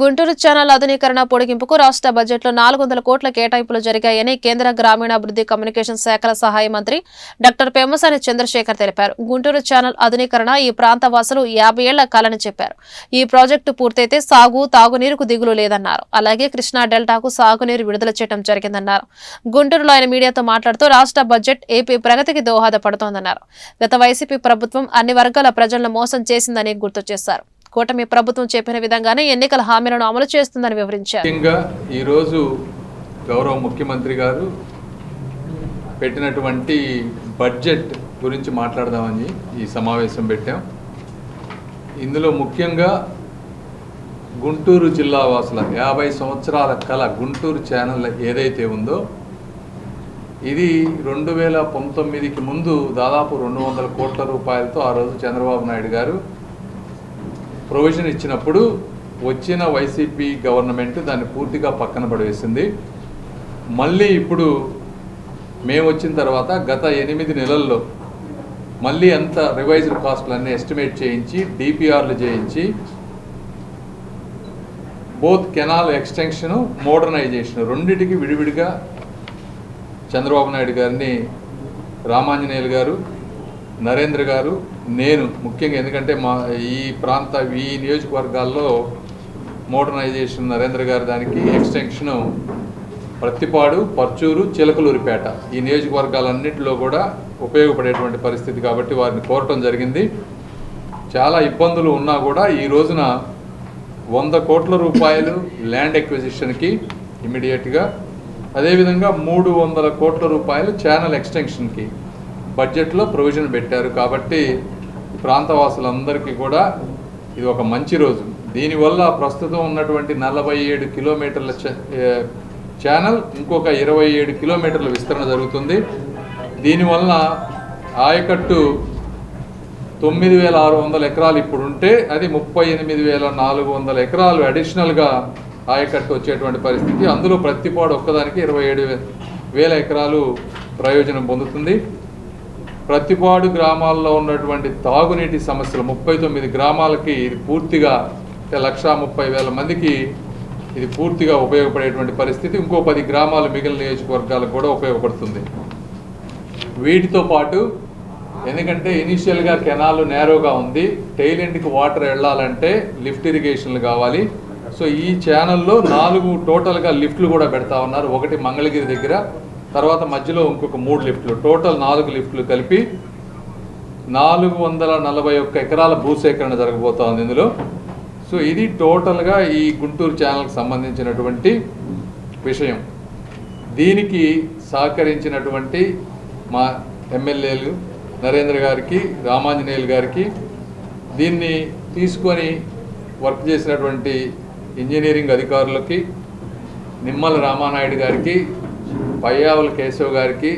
Guntur channel ఆధునీకరణ పొడిగింపుకు రాష్ట్ర బడ్జెట్లో నాలుగు వందల కోట్ల కేటాయింపులు జరిగాయని కేంద్ర గ్రామీణాభివృద్ధి కమ్యూనికేషన్ శాఖల సహాయ మంత్రి డాక్టర్ పెమ్మసాని చంద్రశేఖర్ తెలిపారు. గుంటూరు ఛానల్ ఆధునీకరణ ఈ ప్రాంత వాసులు యాభై ఏళ్ళ కాలని చెప్పారు. ఈ ప్రాజెక్టు పూర్తయితే సాగు తాగునీరుకు దిగులు లేదన్నారు. అలాగే కృష్ణా డెల్టాకు సాగునీరు విడుదల చేయడం జరిగిందన్నారు. గుంటూరులో ఆయన మీడియాతో మాట్లాడుతూ రాష్ట్ర బడ్జెట్ ఏపీ ప్రగతికి దోహదపడుతోందన్నారు. గత వైసీపీ ప్రభుత్వం అన్ని వర్గాల ప్రజలను మోసం చేసిందని గుర్తు చేశారు. కూటమి ప్రభుత్వం చెప్పిన విధంగానే ఎన్నికల హామీలను అమలు చేస్తుందని వివరించారు. ముఖ్యంగా ఈరోజు గౌరవ ముఖ్యమంత్రి గారు పెట్టినటువంటి బడ్జెట్ గురించి మాట్లాడదామని ఈ సమావేశం పెట్టాం. ఇందులో ముఖ్యంగా గుంటూరు జిల్లా వాసుల యాభై సంవత్సరాల కళ గుంటూరు ఛానల్ ఏదైతే ఉందో ఇది రెండు వేల పంతొమ్మిదికి ముందు దాదాపు రెండు వందల కోట్ల రూపాయలతో ఆ రోజు చంద్రబాబు నాయుడు గారు ప్రొవిజన్ ఇచ్చినప్పుడు వచ్చిన వైసీపీ గవర్నమెంట్ దాన్ని పూర్తిగా పక్కన పడవేసింది మళ్ళీ ఇప్పుడు మేము వచ్చిన తర్వాత గత ఎనిమిది నెలల్లో మళ్ళీ అంత రివైజ్డ్ కాస్ట్లన్నీ ఎస్టిమేట్ చేయించి డిపిఆర్లు చేయించి బోత్ కెనాల్ ఎక్స్టెన్షను మోడర్నైజేషన్ రెండింటికి విడివిడిగా చంద్రబాబు నాయుడు గారిని రామాంజనేయులు గారు నరేంద్ర గారు నేను ముఖ్యంగా ఎందుకంటే మా ఈ ప్రాంత ఈ నియోజకవర్గాల్లో మోడర్నైజేషన్ నరేంద్ర గారు దానికి ఎక్స్టెన్షను ప్రత్తిపాడు పర్చూరు చిలకలూరిపేట. ఈ నియోజకవర్గాలన్నింటిలో కూడా ఉపయోగపడేటువంటి పరిస్థితి కాబట్టి వారిని కోరటం జరిగింది. చాలా ఇబ్బందులు ఉన్నా కూడా ఈ రోజున వంద కోట్ల రూపాయలు ల్యాండ్ ఎక్విజిషన్కి ఇమీడియట్గా అదేవిధంగా మూడు వందల కోట్ల రూపాయలు ఛానల్ ఎక్స్టెన్షన్కి బడ్జెట్లో ప్రొవిజన్ పెట్టారు కాబట్టి ప్రాంతవాసులందరికీ కూడా ఇది ఒక మంచి రోజు. దీనివల్ల ప్రస్తుతం ఉన్నటువంటి నలభై ఏడు కిలోమీటర్ల చ- ఛానల్ ఇంకొక ఇరవై ఏడు కిలోమీటర్ల విస్తరణ జరుగుతుంది. దీనివల్ల ఆయకట్టు తొమ్మిది వేల ఆరు వందల ఎకరాలు ఇప్పుడు ఉంటే అది ముప్పై ఎనిమిది వేల నాలుగు వందల ఎకరాలు అడిషనల్గా ఆయకట్టు వచ్చేటువంటి పరిస్థితి. అందులో ప్రతిపాడు ఒక్కదానికి ఇరవై ఏడు వేల ఎకరాలు ప్రయోజనం పొందుతుంది. ప్రతిపాడు గ్రామాల్లో ఉన్నటువంటి తాగునీటి సమస్యలు ముప్పై తొమ్మిది గ్రామాలకి ఇది పూర్తిగా లక్షా ముప్పై వేల మందికి ఇది పూర్తిగా ఉపయోగపడేటువంటి పరిస్థితి. ఇంకో పది గ్రామాలు మిగిలిన నియోజకవర్గాలకు కూడా ఉపయోగపడుతుంది. వీటితో పాటు ఎందుకంటే ఇనీషియల్గా కెనాల్ నేరోగా ఉంది. టైలెంట్కి వాటర్ వెళ్ళాలంటే లిఫ్ట్ ఇరిగేషన్లు కావాలి. సో ఈ ఛానల్లో నాలుగు టోటల్గా లిఫ్ట్లు కూడా పెడతా ఉన్నారు. ఒకటి మంగళగిరి దగ్గర తర్వాత మధ్యలో ఇంకొక మూడు లిఫ్ట్లు. టోటల్ నాలుగు లిఫ్ట్లు కలిపి నాలుగు వందల నలభై ఒక్క ఎకరాల భూసేకరణ జరగబోతోంది ఇందులో. సో ఇది టోటల్గా ఈ గుంటూరు ఛానల్కి సంబంధించినటువంటి విషయం. దీనికి సహకరించినటువంటి మా ఎమ్మెల్యేలు నరేంద్ర గారికి రామాంజనేయులు గారికి దీన్ని తీసుకొని వర్క్ చేసినటువంటి ఇంజనీరింగ్ అధికారులకి నిమ్మల రామానాయుడు గారికి పయ్యావుల కేశవ్ గారికి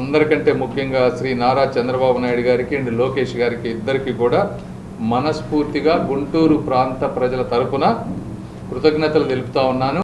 అందరికంటే ముఖ్యంగా శ్రీ నారా చంద్రబాబు నాయుడు గారికి అండ్ లోకేష్ గారికి ఇద్దరికి కూడా మనస్ఫూర్తిగా గుంటూరు ప్రాంత ప్రజల తరపున కృతజ్ఞతలు తెలుపుతా ఉన్నాను.